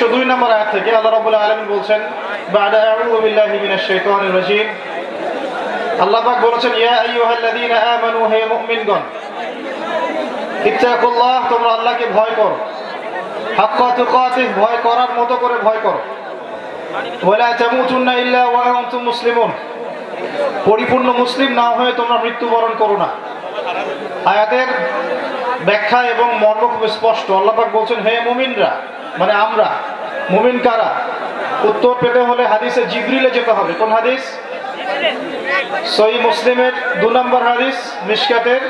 একশো দুই নম্বর আয়াত থেকে আল্লাহ রাবুল্লাহ আলমিন বলছেন আল্লাহ পাক বলেছেন, ইয়া আইয়ুহাল্লাযীনা আমানু, হে মুমিনগণ, ইত্তাকুল্লাহ, তোমরা আল্লাহকে ভয় করো। হাক্কা তুকাতিহ, ভয় করার মতো করে ভয় করো। ওয়ালা তামুতুন্না ইল্লা ওয়া আনতুম মুসলিমুন। পরিপূর্ণ মুসলিম না হয়ে তোমরা মৃত্যুবরণ করো না। আয়াতের ব্যাখ্যা এবং মর্ম খুব স্পষ্ট। আল্লাহ পাক বলছেন, হে মুমিনরা মানে আমরা, মুমিন কারা? উত্তর পেতে হলে হাদিসে জিবরিলে যেতে হবে। কোন হাদিস? সই মুসলিমের দু নম্বর হাদিস, মিশকাতের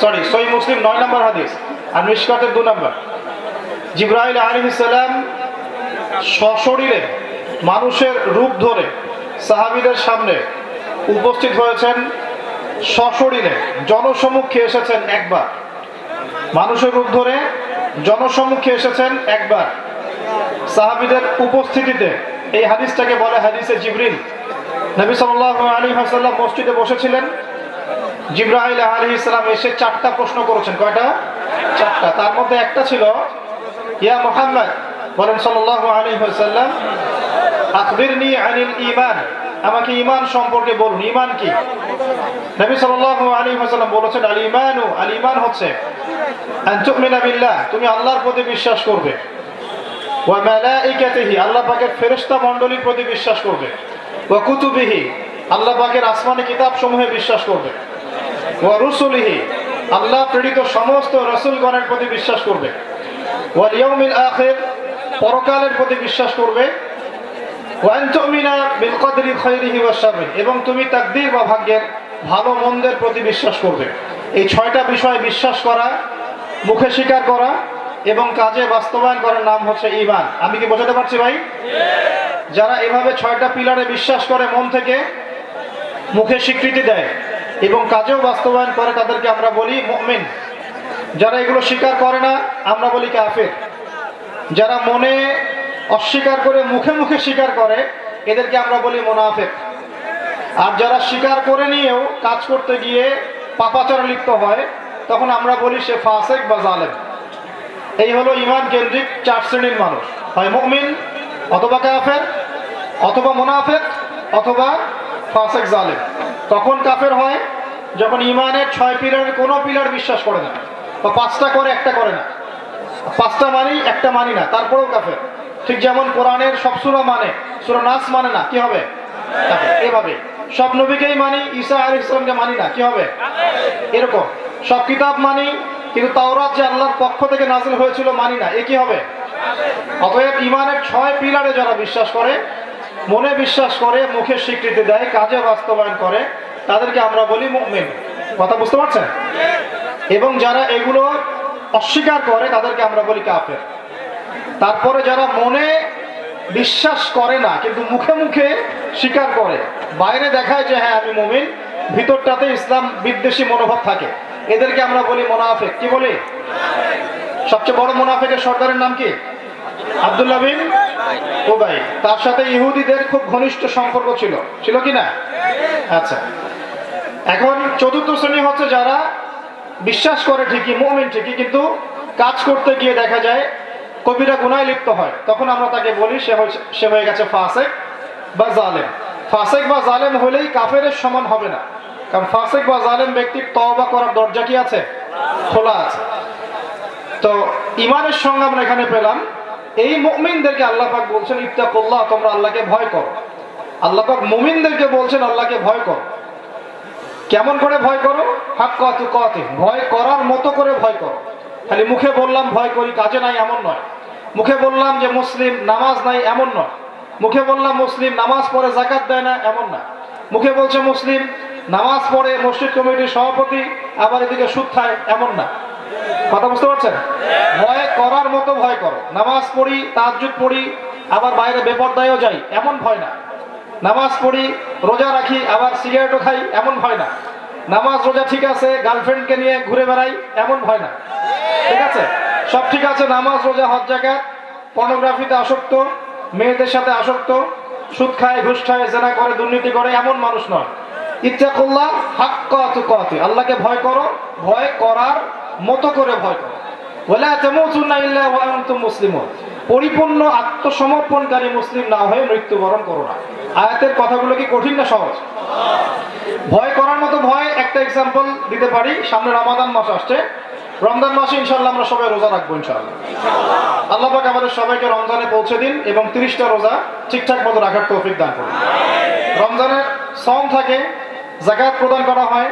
সরি সই মুসলিম নয় নম্বর হাদিস, আর মিশকাতের দু নম্বর। জিব্রাহিল আলহিসাল্লাম সশরীরে মানুষের রূপ ধরে সাহাবিদের সামনে উপস্থিত হয়েছেন, সশরীরে জনসমুখে এসেছেন একবার। মানুষের রূপ ধরে জনসমুখে এসেছেন একবার। সাহাবিদের উপস্থিতিতে এই হাদিসটাকে বলে হাদিসে জিবরিল। নবী সাল্লাহ আলী হাসাল্লাম মসজিদে বসেছিলেন। জিব্রাহিল আলী ইসলাম এসে চারটা প্রশ্ন করেছেন। কয়টা? চারটা। তার মধ্যে একটা ছিল, ইয়া মোহাম্মদ, বলেন সাল্লাহ আলী হাসাল্লাম আখবিরনি আনিল ইমান আমাকে ইমান সম্পর্কে বলুন ইমান কি? নবী হাসাল্লাম বলেছেন আল ইমানু আল ইমান হচ্ছে তুমি আল্লাহর প্রতি বিশ্বাস করবে। ফেরেশতা প্রতি বিশ্বাস করবে। ওয়া কুতুবিহি, আল্লাহ পাকের আসমানি কিতাব সমূহে বিশ্বাস করবে। ওয়া আল্লাহ সমস্ত প্রতি বিশ্বাস করবে। পরকালের প্রতি বিশ্বাস করবে। এবং তুমি তাকদীর বা ভাগ্যের ভালো মন্দের প্রতি বিশ্বাস করবে। এই ছয়টা বিষয় বিশ্বাস করা, মুখে স্বীকার করা, এবং কাজে বাস্তবায়ন করার নাম হচ্ছে ইমান আমি কি বোঝাতে পারছি ভাই? যারা এভাবে ছয়টা পিলারে বিশ্বাস করে মন থেকে মুখে স্বীকৃতি দেয় এবং কাজেও বাস্তবায়ন করে, তাদেরকে আমরা বলি মুমিন। যারা এগুলো স্বীকার করে না, আমরা বলি কাফের। যারা মনে অস্বীকার করে, মুখে মুখে স্বীকার করে, এদেরকে আমরা বলি মোনাফেক। আর যারা স্বীকার করে নিয়েও কাজ করতে গিয়ে পাপাচারে লিপ্ত হয়, তখন আমরা বলি সে ফাসেক বা জালেম। এই হলো ইমান কেন্দ্রিক চার শ্রেণির মানুষ। হয় মুমিন, অথবা কাফের, অথবা মোনাফেক, অথবা ফাসেক, জালেম। তখন কাফের হয় যখন ইমানের ছয় পিলারের কোনো পিলার বিশ্বাস করে না। বা পাঁচটা করে, একটা করে না। পাঁচটা মানি একটা মানি না, তারপরেও কাফের। ঠিক যেমন কোরআনের সব সুরা মানে সুরা নাস মানে না, কি হবে? এভাবে। সব নবীকেই মানি, ঈসা আলী ইসলামকে মানি না, কি হবে? এরকম। সব কিতাব মানি, কিন্তু তাওরাত যে আল্লাহর পক্ষ থেকে নাজিল হয়েছিল মানি না, এ কি হবে? অতএব ইমানের ছয় পিলারে যারা বিশ্বাস করে, মনে বিশ্বাস করে মুখে স্বীকৃতি দেয়, কাজে বাস্তবায়ন করে, তাদেরকে আমরা বলি মুমিন। কথা বুঝতে পারছেন? এবং যারা এগুলো অস্বীকার করে, তাদেরকে আমরা বলি কাফের। তারপরে যারা মনে বিশ্বাস করে না, কিন্তু মুখে মুখে স্বীকার করে, বাইরে দেখায় যে হ্যাঁ আমি মুমিন, ভিতরটাতে ইসলাম বিদ্বেষী মনোভাব থাকে। এদেরকে আমরা বলি মোনাফেক। কি বলি? সবচেয়ে বড় মোনাফেকের সর্দারের নাম কি? আব্দুল্লাহ বিন ওবাই তার সাথে ইহুদিদের খুব ঘনিষ্ঠ সম্পর্ক ছিল। ছিল কি না? আচ্ছা। এখন চতুর্থ শ্রেণি হচ্ছে যারা বিশ্বাস করে ঠিকই, মুমিন ঠিকই, কিন্তু কাজ করতে গিয়ে দেখা যায় কবিরা গুনায় লিপ্ত হয়। তখন আমরা তাকে বলি, সে সে হয়ে গেছে ফাসেক বা জালেম। ফাসেক বা জালেম হলেই কাফের সমান হবে না। কারণ ফাসেক বা জালেম ব্যক্তির তওবা করার দরজা কি আছে? খোলা আছে। তো ইমানের সঙ্গে আমরা এখানে পেলাম। এই মুমিনদেরকে আল্লাহ পাক বলছেন, ইত্তাকুল্লাহ, তোমরা আল্লাহকে ভয় করো। আল্লাহ পাক মুমিনদেরকে বলছেন, আল্লাহকে ভয় করো। কেমন করে ভয় করো? হাক কত কতে ভয় করার মতো করে ভয় করো। খালি মুখে বললাম ভয় করি, কাজে নাই, এমন নয়। মুখে বললাম যে মুসলিম নামাজ নাই, এমন নয়। মুখে বললাম মুসলিম নামাজ পড়ে জাকাত দেয় না, এমন না। মুখে বলছে মুসলিম নামাজ পড়ে মসজিদ কমিটির সভাপতি, আবার এদিকে সুদ খায়, এমন না। কথা বুঝতে পারছেন? ভয় করার মতো ভয় করো। নামাজ পড়ি তাজ্জুদ পড়ি, আবার বাইরে বেপরদায়ও যাই, এমন ভয় না। নামাজ পড়ি, রোজা রাখি, আবার সিগারেটও খাই, এমন ভয় না। নামাজ রোজা ঠিক আছে, গার্লফ্রেন্ডকে নিয়ে ঘুরে বেড়াই, এমন ভয় না। ঠিক আছে? সব ঠিক আছে, নামাজ, রোজা, হজ জায়গা পর্নোগ্রাফিতে আসক্ত, মেয়েদের সাথে আসক্ত, সুদ খায়, ঘুষ খায়, জেনা করে, দুর্নীতি করে, এমন মানুষ নয়। ইত্তাকুল্লাহ হাক্কা তুকাতি। আল্লাহকে ভয় করো, ভয় করার মতো করে ভয় করো। আনতুম মুসলিমুন। পরিপূর্ণ আত্মসমর্পণকারী মুসলিম না হয়ে মৃত্যুবরণ করো না। আয়াতের কথাগুলো কি কঠিন না সহজ? ভয় করার মতো ভয় একটা এক্সাম্পল দিতে পারি। সামনে রমাদান মাস আসছে। রমজান মাসে ইনশাল্লাহ আমরা সবাই রোজা রাখব ইনশাল্লাহ আল্লাহ পাক আমাদের সবাইকে রমজানে পৌঁছে দিন এবং তিরিশটা রোজা ঠিকঠাক মতো রাখার তৌফিক দান করুন। রমজানের সং থাকে জাকাত প্রদান করা হয়,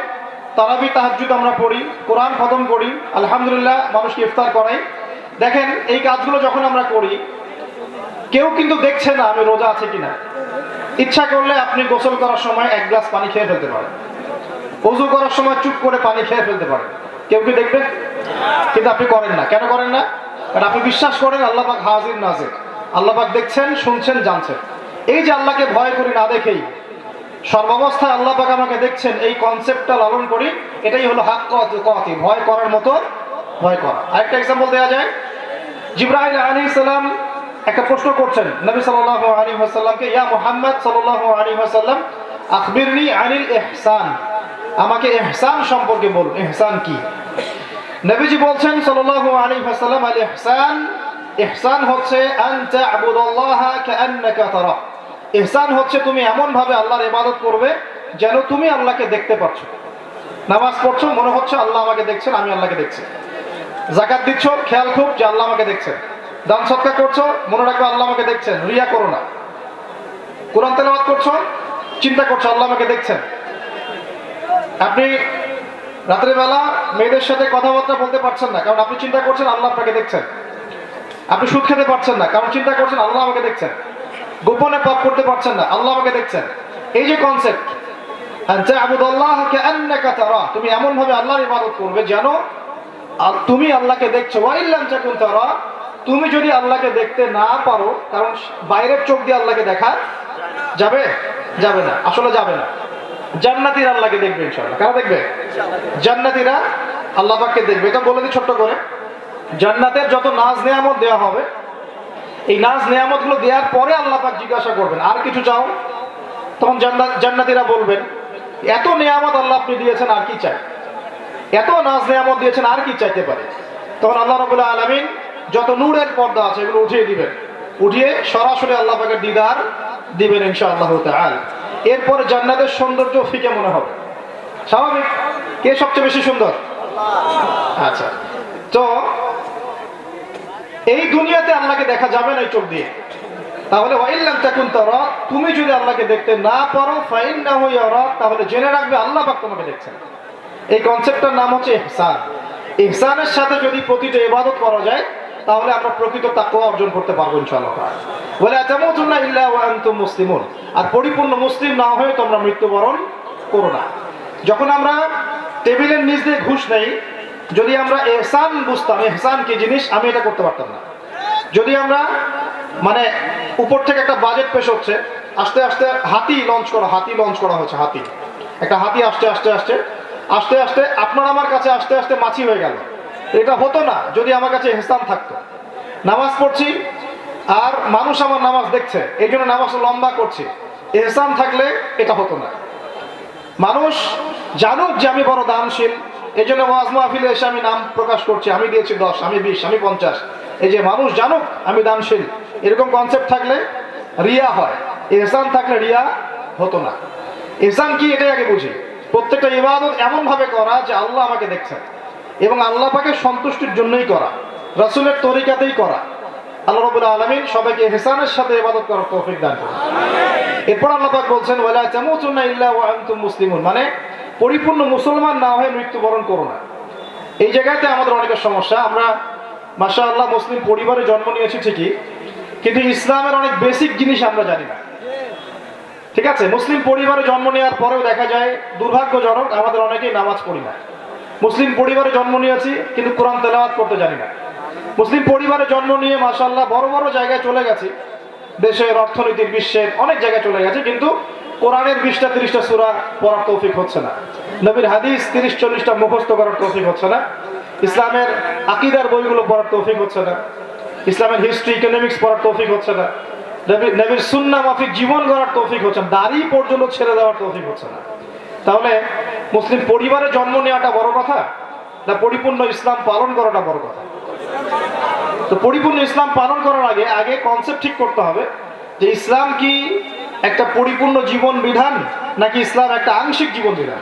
তারাবি, তাহাজ্জুদ আমরা পড়ি, কোরআন খতম করি, আলহামদুলিল্লাহ মানুষকে ইফতার করাই। দেখেন, এই কাজগুলো যখন আমরা করি, কেউ কিন্তু দেখছে না আমি রোজা আছে কিনা। ইচ্ছা করলে আপনি গোসল করার সময় এক গ্লাস পানি খেয়ে ফেলতে পারেন। অজু করার সময় চুপ করে পানি খেয়ে ফেলতে পারেন। কেউ কি দেখবে কিন্তু আপনি করেন না। কেন করেন না? কারণ আপনি বিশ্বাস করেন আল্লাহ পাক হাজির নাজির। আল্লাহ পাক দেখছেন, শুনছেন, জানছেন। এই যে আল্লাহকে ভয় করি না দেখেই, সর্বাবস্থায় আল্লাহ পাক আমাকে দেখছেন, এই কনসেপ্টটা লালন করি, এটাই হলো হাক কতি ভয় করার মতো ভয় করা। আরেকটা এক্সাম্পল দেওয়া যায়। জিব্রাহিল আলী সাল্লাম একটা প্রশ্ন করছেন, নবী সাল্লাল্লাহু আলাইহি ওয়াসাল্লামকে, ইয়া মুহাম্মদ সাল্লাল্লাহু আলাইহি ওয়াসাল্লাম, আখবিরনি আনিল এহসান আমাকে এহসান সম্পর্কে বলুন। এহসান কি? নবীজি বলছেন সাল্লাল্লাহু আলাইহি ওয়াসাল্লাম, আল ইহসান ইহসান হচ্ছে আন তা'বুদাল্লাহা কাআন্নাকা তারা ইহসান হচ্ছে তুমি এমন ভাবে আল্লাহর ইবাদত করবে যেন তুমি আল্লাহকে দেখতে পাচ্ছ নামাজ পড়ছো, মনে হচ্ছে আল্লাহ আমাকে দেখছেন, আমি আল্লাহকে দেখছি। জাকাত দিচ্ছ, খেয়াল খুব যে আল্লাহ আমাকে দেখছেন। দান সৎকার করছ, মনে রাখবে আল্লাহ আমাকে দেখছেন, রিয়া করো না। কোরআন তেলাওয়াত করছ, চিন্তা করছ আল্লাহ আমাকে দেখছেন। আপনি রাত্রেবেলা মেয়েদের সাথে কথাবার্তা বলতে পারছেন না, কারণ আপনি চিন্তা করছেন আল্লাহ আপনাকে দেখছেন। আপনি সুদ খেতে পারছেন না, কারণ চিন্তা করছেন আল্লাহ আমাকে দেখছেন। গোপনে পাপ করতে পারছেন না, আল্লাহ আমাকে দেখছেন। এই যে কনসেপ্ট তুমি এমন ভাবে আল্লাহর ইবাদত করবে যেন তুমি আল্লাহকে দেখছ। তারা তুমি যদি আল্লাহকে দেখতে না পারো, কারণ বাইরের চোখ দিয়ে আল্লাহকে দেখা যাবে? যাবে না, আসলে যাবে না। জান্নাতিরা আল্লাহকে দেখবে ইনশাআল্লাহ। কারা দেখবে? জান্নাতিরা আল্লাহ পাককে দেখবে। এটা বলে দিই ছোট্ট করে। জান্নাতের যত নাজ নেয়ামত দেওয়া হবে, এই নাজ নেয়ামতগুলো দেওয়ার পরে আল্লাহ পাক জিজ্ঞাসা করবেন, আর কিছু চাও? তখন জান্নাত জান্নাতিরা বলবেন, এত নেয়ামত আল্লাহ আপনি দিয়েছেন, আর কি চাই? এত নাজ নেয়ামত দিয়েছেন, আর কি চাইতে পারে? তখন আল্লাহ রবুল্লাহ আলমিন যত নূরের পর্দা আছে, এগুলো উঠিয়ে দিবেন। উঠিয়ে সরাসরি আল্লাহ পাকের দিদার দিবেন ইনশা আল্লাহ তাল এরপরে জান্নাতের সৌন্দর্য ফিকে মনে হবে। স্বাভাবিক? কে সবচেয়ে বেশি সুন্দর? আচ্ছা। তো এই দুনিয়াতে আল্লাহকে দেখা যাবে না এই চোখ দিয়ে। তাহলে ওয়াইল্লাম তাকুন তারা তুমি যদি আল্লাহকে দেখতে না পারো ফাইন না হই তাহলে জেনে রাখবে আল্লাহ পাক তোমাকে দেখছেন। এই কনসেপ্টটার নাম হচ্ছে ইহসান। ইহসানের সাথে যদি প্রতিটা ইবাদত করা যায় তাহলে আমরা প্রকৃত তাকওয়া অর্জন করতে পারব ইনশাআল্লাহ। আর পরিপূর্ণ মুসলিম না হয়ে তোমরা মৃত্যুবরণ করো না। যখন আমরা টেবিলের নিচ দিয়ে ঘুষ নেই, যদি আমরা এহসান বুঝতাম, এহসান কি জিনিস, আমি এটা করতে পারতাম না। যদি আমরা মানে উপর থেকে একটা বাজেট পেশ হচ্ছে, আস্তে আস্তে হাতি লঞ্চ করা, হাতি লঞ্চ করা হচ্ছে হাতি। একটা হাতি আসতে আসতে আসতে, আস্তে আস্তে, আপনার আমার কাছে আস্তে আস্তে মাছি হয়ে গেল। এটা হতো না, যদি আমার কাছে এহসান থাকতো। নামাজ পড়ছি, আর মানুষ আমার নামাজ দেখছে, এই জন্য নামাজ লম্বা করছি। এহসান থাকলে এটা হতো না। মানুষ জানুক যে আমি বড় দানশীল, এই জন্য ওয়াজ মাহফিলে এসে আমি নাম প্রকাশ করছি, আমি দিয়েছি দশ, আমি বিশ, আমি পঞ্চাশ। এই যে মানুষ জানুক আমি দানশীল, এরকম কনসেপ্ট থাকলে রিয়া হয়। এহসান থাকলে রিয়া হতো না। এহসান কি এটাই আগে বুঝি। প্রত্যেকটা ইবাদত এমন ভাবে করা যে আল্লাহ আমাকে দেখছেন। এবং আল্লাহ পাকে সন্তুষ্টির জন্যই করা। রাসূলের তরিকাতেই করা। আল্লাহ রাব্বুল আলামিন সবাইকে হেসানের সাথে ইবাদত করার তৌফিক দান করুন। এরপর আল্লাহ পাক বলছেন, ওয়ালা ইল্লা ওয়া আনতুম মুসলিমুন। মানে পরিপূর্ণ মুসলমান না হয়ে মৃত্যুবরণ করো না। এই জায়গাতে আমাদের অনেকের সমস্যা। আমরা মাসা আল্লাহ মুসলিম পরিবারে জন্ম নিয়েছি ঠিকই, কিন্তু ইসলামের অনেক বেসিক জিনিস আমরা জানি না। ঠিক আছে? মুসলিম পরিবারে জন্ম নেওয়ার পরেও দেখা যায়, দুর্ভাগ্যজনক আমাদের অনেকেই নামাজ পড়ি না। মুসলিম পরিবারে জন্ম নিয়েছি, কিন্তু কোরআন তেলাওয়াত করতে জানি না। মুসলিম পরিবারে জন্ম নিয়ে মাশাল্লাহ বড় বড় জায়গায় চলে গেছি। দেশের অর্থনীতির বিশ্বের অনেক জায়গায় চলে গেছে, কিন্তু কোরআনের বিশটা, তিরিশটা সুরা পড়ার তৌফিক হচ্ছে না। নবীর হাদিস তিরিশ, চল্লিশটা মুখস্থ করার তৌফিক হচ্ছে না। ইসলামের আকিদার বইগুলো পড়ার তৌফিক হচ্ছে না। ইসলামের হিস্ট্রি, ইকোনমিক্স পড়ার তৌফিক হচ্ছে না। নবীর সুন্না মাফিক জীবন গড়ার তৌফিক হচ্ছে না। দাড়ি পর্যন্ত ছেড়ে দেওয়ার তৌফিক হচ্ছে না। তাহলে মুসলিম পরিবারে জন্ম নেওয়াটা বড় কথা, না পরিপূর্ণ ইসলাম পালন করাটা বড় কথা? তো পরিপূর্ণ ইসলাম পালন করার আগে আগে কনসেপ্ট ঠিক করতে হবে যে ইসলাম কি একটা পরিপূর্ণ জীবন বিধান, নাকি ইসলাম একটা আংশিক জীবন বিধান?